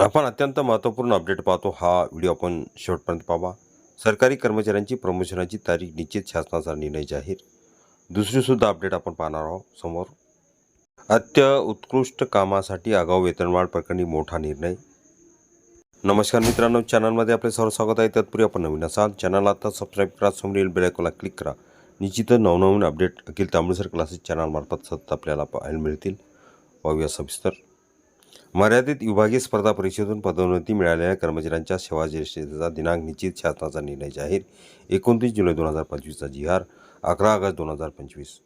आपण अत्यंत महत्त्वपूर्ण अपडेट पाहतो. हा व्हिडिओ आपण शेवटपर्यंत पाहावा. सरकारी कर्मचाऱ्यांची प्रमोशनाची तारीख निश्चित शासनाचा निर्णय जाहीर. दुसरीसुद्धा अपडेट आपण पाहणार आहोत समोर. अत्य उत्कृष्ट कामासाठी आगाऊ वेतनवाढ प्रकरणी मोठा निर्णय. नमस्कार मित्रांनो चॅनलमध्ये आपले सर्व स्वागत आहे. तत्पूर्वी आपण नवीन असाल चॅनल आता सबस्क्राईब करा समोरील बेलायकोला क्लिक करा. निश्चितच नवनवीन अपडेट अखिल तांबडेसर क्लासेस चॅनलमार्फत सतत आपल्याला पाहायला मिळतील. पाहूया सविस्तर. मर्यादित विभागीय स्पर्धा परीक्षेतून पदोन्नती मिळालेल्या कर्मचाऱ्यांच्या सेवाज्येष्ठतेचा दिनांक निश्चित शासनाचा निर्णय जाहीर. एकोणतीस जुलै दोन हजार पंचवीसचा जिहार अकरा ऑगस्ट दोन हजार पंचवीस.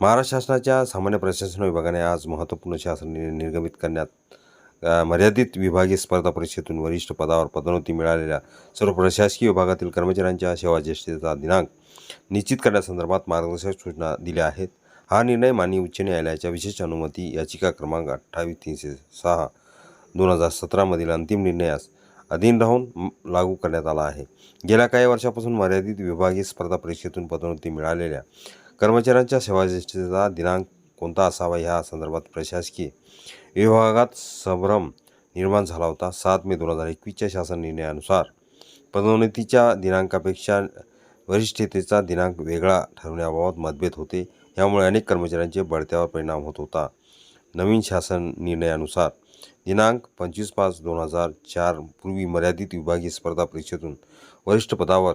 महाराष्ट्र शासनाच्या सामान्य प्रशासन विभागाने आज महत्त्वपूर्ण शासन निर्णय निर्गमित करण्यात मर्यादित विभागीय स्पर्धा परीक्षेतून वरिष्ठ पदावर पदोन्नती मिळालेल्या सर्व प्रशासकीय विभागातील कर्मचाऱ्यांच्या सेवाज्येष्ठतेचा दिनांक निश्चित करण्यासंदर्भात मार्गदर्शक सूचना दिल्या आहेत. हा निर्णय माननीय उच्च न्यायालयाच्या विशेष अनुमती याचिका क्रमांक अठ्ठावीस तीनशे सहा दोन हजार सतरामधील अंतिम निर्णयास अधीन राहून लागू करण्यात आला आहे. गेल्या काही वर्षापासून मर्यादित विभागीय स्पर्धा परीक्षेतून पदोन्नती मिळालेल्या कर्मचाऱ्यांच्या सेवाज्येष्ठतेचा दिनांक कोणता असावा ह्या संदर्भात प्रशासकीय विभागात संभ्रम निर्माण झाला होता. सात मे दोन हजार एकवीसच्या शासन निर्णयानुसार पदोन्नतीच्या दिनांकापेक्षा वरिष्ठतेचा दिनांक वेगळा ठरवण्याबाबत मतभेद होते. यामुळे अनेक कर्मचाऱ्यांचे बढत्यावर परिणाम होत होता. नवीन शासन निर्णयानुसार दिनांक पंचवीस पाच दोन हजार चार पूर्वी मर्यादित विभागीय स्पर्धा परीक्षेतून वरिष्ठ पदावर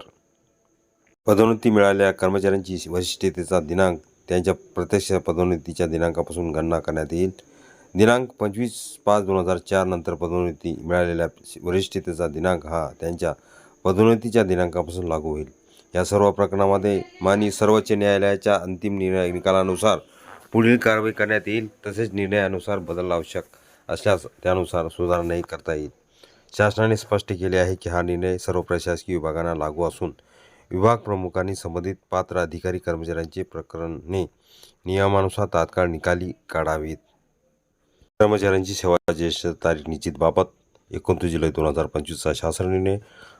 पदोन्नती मिळालेल्या कर्मचाऱ्यांची वरिष्ठतेचा दिनांक त्यांच्या प्रत्यक्ष पदोन्नतीच्या दिनांकापासून गणना करण्यात येईल. दिनांक पंचवीस पाच दोन हजार चार नंतर पदोन्नती मिळालेल्या वरिष्ठतेचा दिनांक हा त्यांच्या पदोन्नतीच्या दिनांकापासून लागू होईल. या सर्व प्रकरणामध्ये माननीय सर्वोच्च न्यायालयाच्या अंतिम निर्णय निकालानुसार पुढील कारवाई करण्यात येईल तसेच निर्णयानुसार बदल आवश्यक असल्यास त्यानुसार सुधारणाही करता येईल. शासनाने स्पष्ट केले आहे की हा निर्णय सर्व प्रशासकीय विभागांना लागू असून विभाग प्रमुखांनी संबंधित पात्र अधिकारी कर्मचाऱ्यांचे प्रकरणे नियमानुसार तात्काळ निकाली काढावीत. कर्मचाऱ्यांची सेवा ज्येष्ठ तारीख निश्चित बाबत एकोणतीस जुलै दोन हजार पंचवीसचा शासन निर्णय.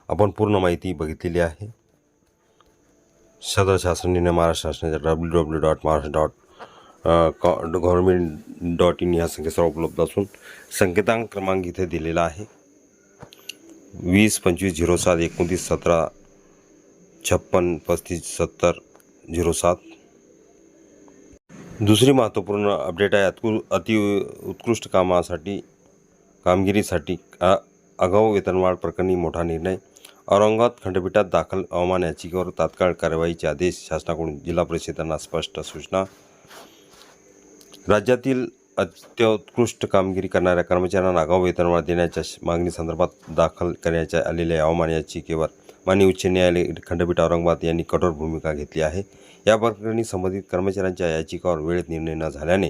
आपण पूर्ण माहिती बघितलेली आहे. सदर शासन निर्णय महाराष्ट्र शासनाच्या W W dot Maharashtra dot कॉ गव्हर्मेंट डॉट इन या संकेतस्थळ उपलब्ध असून संकेतांक क्रमांक इथे दिलेला आहे. वीस पंचवीस झिरो सात एकोणतीस सतरा छप्पन पस्तीस सत्तर झिरो सात. दुसरी महत्त्वपूर्ण अपडेट आहे अतु अति उत्कृष्ट कामासाठी कामगिरीसाठी आ आगाऊ वेतनवाढ प्रकरणी मोठा निर्णय. औरंगाबाद खंडपीठात दाखल अवमान याचिकेवर तात्काळ कारवाईचे आदेश शासनाकडून जिल्हा परिषदांना स्पष्ट सूचना. राज्यातील अत्योत्कृष्ट कामगिरी करणाऱ्या कर्मचाऱ्यांना आगाऊ वेतनवाढ देण्याच्या मागणीसंदर्भात दाखल करण्याच्या आलेल्या अवमान याचिकेवर माननीय उच्च न्यायालय खंडपीठ औरंगाबाद यांनी कठोर भूमिका घेतली आहे. या प्रकरणी संबंधित कर्मचाऱ्यांच्या याचिकावर वेळेत निर्णय न झाल्याने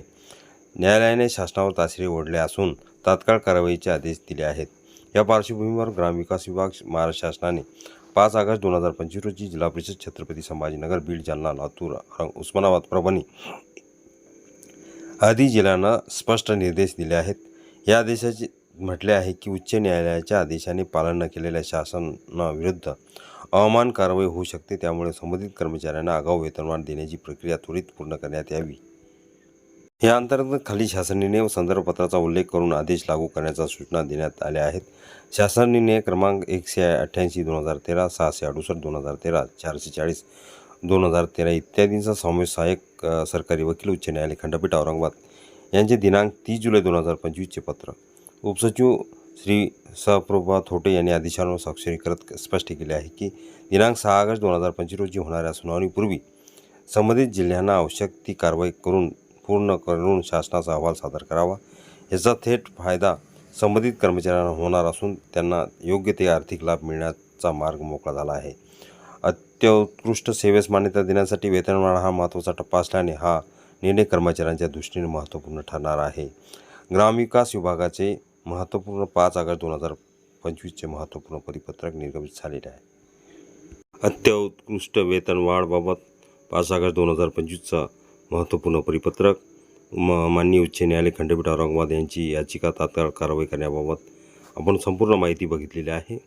न्यायालयाने शासनावर तासिरे ओढले असून तात्काळ कारवाईचे आदेश दिले आहेत. या पार्श्वभूमीवर ग्रामविकास विभाग महाराष्ट्र शासनाने पाच ऑगस्ट दोन हजार पंचवीस रोजी जिल्हा परिषद छत्रपती संभाजीनगर बीड जालना लातूर उस्मानाबाद परभणी आदी जिल्ह्यांना स्पष्ट निर्देश दिले आहेत. या आदेशाचे म्हटले आहे की उच्च न्यायालयाच्या आदेशाने पालन न केलेल्या शासनाविरुद्ध अवमान कारवाई होऊ शकते. त्यामुळे संबंधित कर्मचाऱ्यांना आगाऊ वेतनवाढ देण्याची प्रक्रिया त्वरित पूर्ण करण्यात यावी. या अंतर्गत खाली शासन निर्णय व संदर्भ पत्राचा उल्लेख करून आदेश लागू करण्याच्या सूचना देण्यात आल्या आहेत. शासन निर्णय क्रमांक एकशे अठ्ठ्याऐंशी दोन हजार तेरा सहाशे अडुसष्ट दोन हजार तेरा चारशे चाळीस दोन हजार तेरा इत्यादींचा समावेश सहाय्यक सरकारी वकील उच्च न्यायालय खंडपीठ औरंगाबाद यांचे दिनांक तीस जुलै दोन हजार पंचवीसचे पत्र. उपसचिव श्री सप्रभा थोटे यांनी आदेशावर स्वाक्षरी करत स्पष्ट केले आहे की दिनांक सहा ऑगस्ट दोन हजार पंचवीस रोजी होणाऱ्या सुनावणीपूर्वी संबंधित जिल्ह्यांना आवश्यक ती कारवाई करून पूर्ण करून शासनाचा अहवाल सादर करावा. याचा थेट फायदा संबंधित कर्मचाऱ्यांना होणार असून त्यांना योग्य ते आर्थिक लाभ मिळण्याचा मार्ग मोकळा झाला आहे. अत्योत्कृष्ट सेवेस मान्यता देण्यासाठी वेतनवाढ हा महत्त्वाचा टप्पा असल्याने हा निर्णय कर्मचाऱ्यांच्या दृष्टीने महत्त्वपूर्ण ठरणार आहे. ग्रामविकास विभागाचे महत्त्वपूर्ण पाच ऑगस्ट दोन हजार पंचवीसचे महत्त्वपूर्ण परिपत्रक निर्गमित झालेले आहे. अत्योत्कृष्ट वेतनवाढबाबत पाच ऑगस्ट दोन हजार पंचवीसचा महत्त्वपूर्ण परिपत्रक. म माननीय उच्च न्यायालय खंडपीठ औरंगाबाद यांची याचिका तात्काळ कारवाई करण्याबाबत आपण संपूर्ण माहिती बघितलेली आहे.